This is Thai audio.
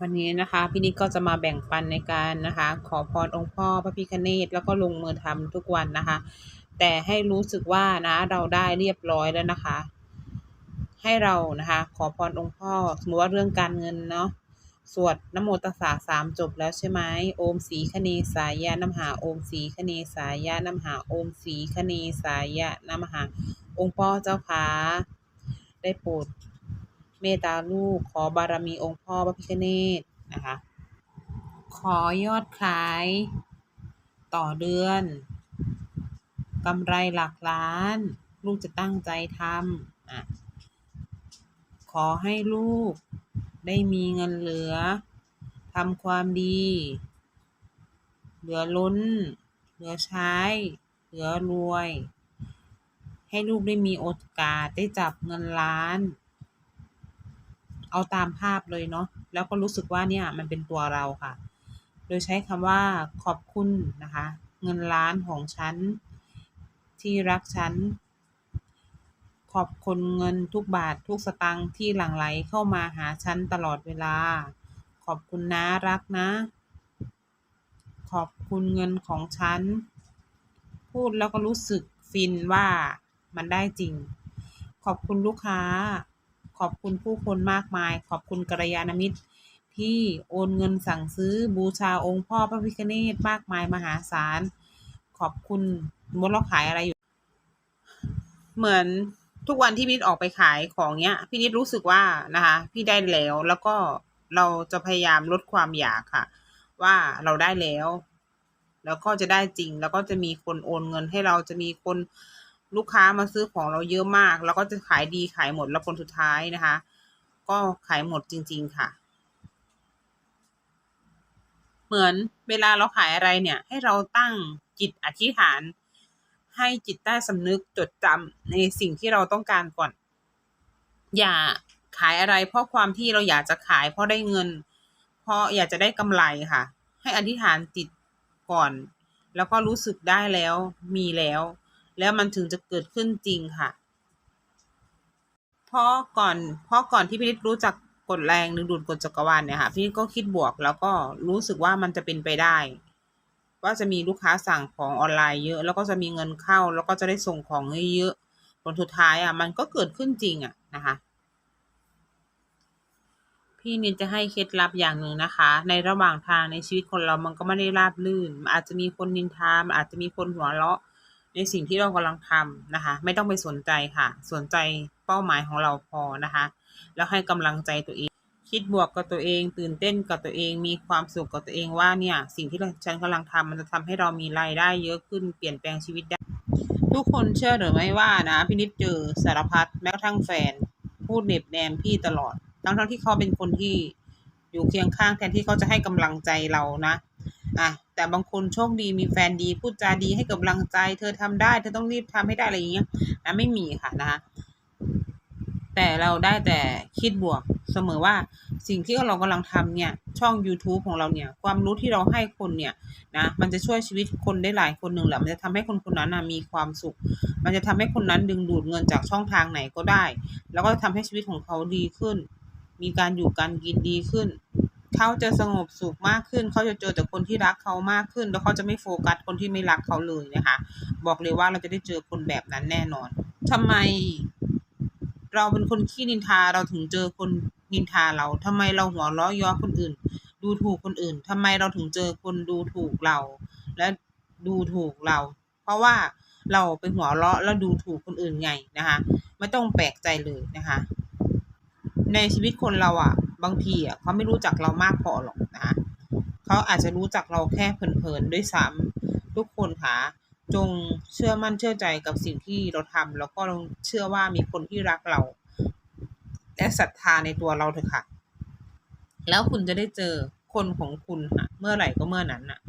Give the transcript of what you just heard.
วันนี้นะคะพี่นิดก็จะมาแบ่งปันในการนะคะ ขอพรองค์พ่อพระพิฆเนศแล้วก็ลงมือทำทุกวันนะคะ แต่ให้รู้สึกว่านะเราได้เรียบร้อยแล้วนะคะ ให้เรานะคะ ขอพรองค์พ่อสมมติว่าเรื่องการเงินเนาะสวดนโมตัสสะสามจบแล้วใช่ไหมโอมสีคเนสายะน้ำหาโอมสีคเนสายะน้ำหาโอมสีคเนสายะน้ำหาองค์พ่อเจ้าขาได้โปรด เมตตาลูก ขอบารมีองค์พ่อพระพิฆเนศนะคะ ขอยอดขาย ต่อเดือนกำไรหลักล้าน ลูกจะตั้งใจทำอะขอให้ลูกได้มีเงินเหลือทำความดี เหลือล้น เหลือใช้ เหลือรวย ให้ลูกได้มีโอกาสได้จับเงินล้าน เอาตามภาพเลยเนาะแล้วก็รู้สึกว่าเนี่ยมันเป็นตัวเราค่ะ โดยใช้คำว่าขอบคุณนะคะ เงินล้านของฉัน ที่รักฉัน ขอบคุณเงินทุกบาททุกสตางค์ที่หลั่งไหลเข้ามาหาฉันตลอดเวลา ขอบคุณนะรักนะ ขอบคุณเงินของฉัน พูดแล้วก็รู้สึกฟินว่ามันได้จริง ขอบคุณลูกค้า ขอบคุณผู้คนมากมาย ขอบคุณกัลยาณมิตร ที่โอนเงินสั่งซื้อบูชาองค์พ่อพระพิฆเนศมากมายมหาศาล ขอบคุณมมติเราขายอะไรอยู่ เหมือนทุกวันที่พี่นิดออกไปขายของเนี้ย พี่นิดรู้สึกว่านะคะ พี่ได้แล้วแล้วก็เราจะพยายามลดความอยากค่ะ ว่าเราได้แล้ว แล้วก็จะได้จริง แล้วก็จะมีคนโอนเงินให้เราจะมีคน ลูกค้ามาซื้อของเราเยอะมาก แล้วก็จะขายดีขายหมดแล้วผลสุดท้ายนะคะ ก็ขายหมดจริง ๆ ค่ะ เหมือนเวลาเราขายอะไรเนี่ย ให้เราตั้งจิตอธิษฐาน ให้จิตใต้สำนึกจดจำในสิ่งที่เราต้องการก่อน อย่าขายอะไรเพราะความที่เราอยากจะขายเพราะได้เงิน เพราะอยากจะได้กำไรค่ะ ให้อธิษฐานจิตก่อน แล้วก็รู้สึกได้แล้วมีแล้ว แล้วมันถึงจะเกิดขึ้นจริงค่ะ เพราะก่อนเพราะก่อนที่พี่นิดรู้จักกฎแรงดึงดูดกฎจักรวาลเนี่ยค่ะพี่นิดก็คิดบวกแล้วก็รู้สึกว่ามันจะเป็นไปได้ ว่าจะมีลูกค้าสั่งของออนไลน์เยอะ แล้วก็จะมีเงินเข้า แล้วก็จะได้ส่งของเยอะผลสุดท้ายอะมันก็เกิดขึ้นจริงอะนะคะ พี่นิดจะให้เคล็ดลับอย่างหนึ่งนะคะ ในระหว่างทางในชีวิตคนเรามันก็ไม่ได้ราบรื่นอาจจะมีคนนินทามอาจจะมีคนหัวเราะ ในสิ่งที่เรากำลังทำนะคะ ไม่ต้องไปสนใจค่ะ สนใจเป้าหมายของเราพอนะคะ แล้วให้กำลังใจตัวเอง คิดบวกกับตัวเอง ตื่นเต้นกับตัวเอง มีความสุขกับตัวเองว่าเนี่ย สิ่งที่ฉันกำลังทำมันจะทำให้เรามีรายได้เยอะขึ้นเปลี่ยนแปลงชีวิตได้ ทุกคนเชื่อหรือไม่ว่านะพี่นิดเจอสารพัดแม้กระทั่งแฟน พูดเหน็บแนมพี่ตลอด ทั้งทั้งที่เขาเป็นคนที่อยู่เคียงข้างแทนที่เขาจะให้กำลังใจเรานะอะ แต่บางคนโชคดีมีแฟนดีพูดจาดีให้กำลังใจ เธอทำได้เธอต้องรีบทำให้ได้อะไรอย่างเงี้ยนะไม่มีค่ะนะคะแต่เราได้แต่คิดบวกเสมอว่าสิ่งที่เรากำลังทำเนี่ย ช่อง YouTube ของเราเนี่ย ความรู้ที่เราให้คนเนี่ยนะมันจะช่วยชีวิตคนได้หลายคนหนึ่งแหละมันจะทำให้คนคนนั้นนะมีความสุข มันจะทำให้คนนั้นดึงดูดเงินจากช่องทางไหนก็ได้ แล้วก็ทำให้ชีวิตของเขาดีขึ้น มีการอยู่การกินดีขึ้น เขาจะสงบสุขมากขึ้น เขาจะเจอแต่คนที่รักเขามากขึ้น แล้วเขาจะไม่โฟกัสคนที่ไม่รักเขาเลยนะคะ บอกเลยว่าเราจะได้เจอคนแบบนั้นแน่นอนทำไม เราเป็นคนขี้นินทาเราถึงเจอคนนินทาเราทำไมเราหัวเราะย้อคนอื่น ดูถูกคนอื่นทำไมเราถึงเจอคนดูถูกเรา และดูถูกเรา เพราะว่าเราไปหัวเราะแล้วดูถูกคนอื่นไงนะคะ ไม่ต้องแปลกใจเลยนะคะ ในชีวิตคนเราอะ บางทีอะเขาไม่รู้จักเรามากพอหรอกนะคะเขาอาจจะรู้จักเราแค่เพลินๆด้วยซ้ำทุกคนค่ะจงเชื่อมั่นเชื่อใจกับสิ่งที่เราทำแล้วก็เชื่อว่ามีคนที่รักเรา และศรัทธาในตัวเราเถอะค่ะ แล้วคุณจะได้เจอคนของคุณค่ะเมื่อไหร่ก็เมื่อนั้นน่ะ